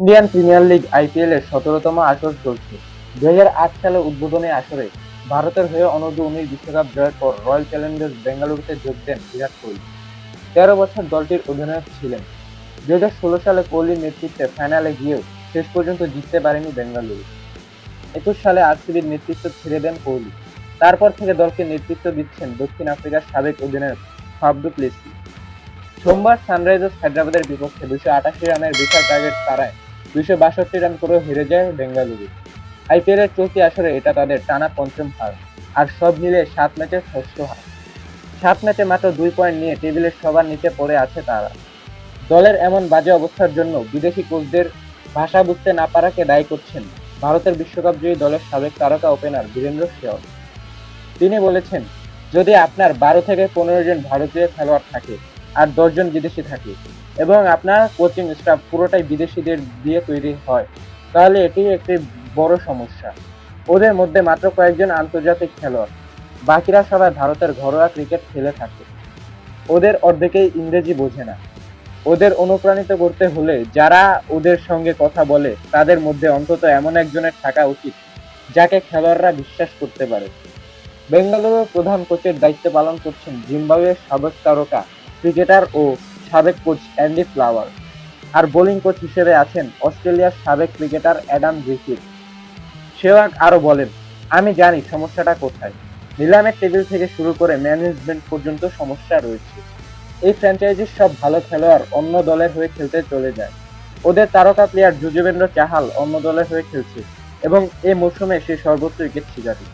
Indian premier league IPL এর সতেরোতম আসর চলছে। দুই হাজার আট সালে উদ্বোধনী আসরে ভারতের হয়ে অনূর্ধ্ব উনিশ বিশ্বকাপ জয়ের পর রয়্যাল চ্যালেঞ্জার্স বেঙ্গালুরুতে যোগ দেন বিরাট কোহলি। তেরো বছর দলটির অধিনায়ক ছিলেন। দু হাজার ষোলো সালে কোহলির নেতৃত্বে ফাইনালে গিয়েও শেষ পর্যন্ত জিততে পারেনি বেঙ্গালুরু। একুশ সালে আরসিবির নেতৃত্ব ছেড়ে দেন কোহলি। তারপর থেকে দলকে নেতৃত্ব দিচ্ছেন দক্ষিণ আফ্রিকার সাবেক অধিনায়ক ফাবডু প্লেসি সোমবার সানরাইজার্স হায়দ্রাবাদের বিপক্ষে দুশো আটাশি রানের বিশাল টার্গেট তারায় দুশো বাষট্টি রান করে হেরে যায় বেঙ্গালুরু। আইপিএল এর চলতি আসরে এটা তাদের টানা পঞ্চম হার, আর সব মিলে সাত ম্যাচের ষষ্ঠ হার। সাত ম্যাচে মাত্র দুই পয়েন্ট নিয়ে টেবিলের সবার নিচে পড়ে আছে তারা। দলের এমন বাজে অবস্থার জন্য বিদেশি কোচদের ভাষা বুঝতে না পারাকে দায়ী করছেন ভারতের বিশ্বকাপ জয়ী দলের সাবেক তারকা ওপেনার বীরেন্দ্র সেহর তিনি বলেছেন, যদি আপনার বারো থেকে পনেরো জন ভারতীয় খেলোয়াড় থাকে আর দশজন বিদেশি থাকে। এবং আপনার কোচিং স্টাফ পুরোটাই বিদেশিদের দিয়ে তৈরি হয়। তাহলে এটি একটি বড় সমস্যা। ওদের মধ্যে মাত্র কয়েকজন আন্তর্জাতিক খেলোয়াড়। বাকিরা সবাই ভারতের ঘরোয়া ক্রিকেট খেলে থাকে। ওদের অর্ধেকেই ইংরেজি বোঝে না। ওদের অনুপ্রাণিত করতে হলে যারা ওদের সঙ্গে কথা বলে, তাদের মধ্যে অন্তত এমন একজনের থাকা উচিত, যাকে খেলোয়াড়রা বিশ্বাস করতে পারে। বেঙ্গালুরুর প্রধান কোচের দায়িত্ব পালন করছেন জিম্বাবুয়ের সাবেক তারকা ক্রিকেটার ও সাবেক কোচ অ্যান্ডি ফ্লাওয়ার। আর বোলিং কোচ হিসেবে আছেন অস্ট্রেলিয়ার সাবেক ক্রিকেটার অ্যাডাম গ্রিফিথ। সেওয়াগ আরও বলেন, আমি জানি সমস্যাটা কোথায়। নিলামের টেবিল থেকে শুরু করে ম্যানেজমেন্ট পর্যন্ত সমস্যা রয়েছে। এই ফ্র্যাঞ্চাইজির সব ভালো খেলোয়াড় অন্য দলের হয়ে খেলতে চলে যায়। ওদের তারকা প্লেয়ার যুজবেন্দ্র চাহাল অন্য দলের হয়ে খেলছে এবং এই মৌসুমে সে সর্বোচ্চ উইকেট শিকারী।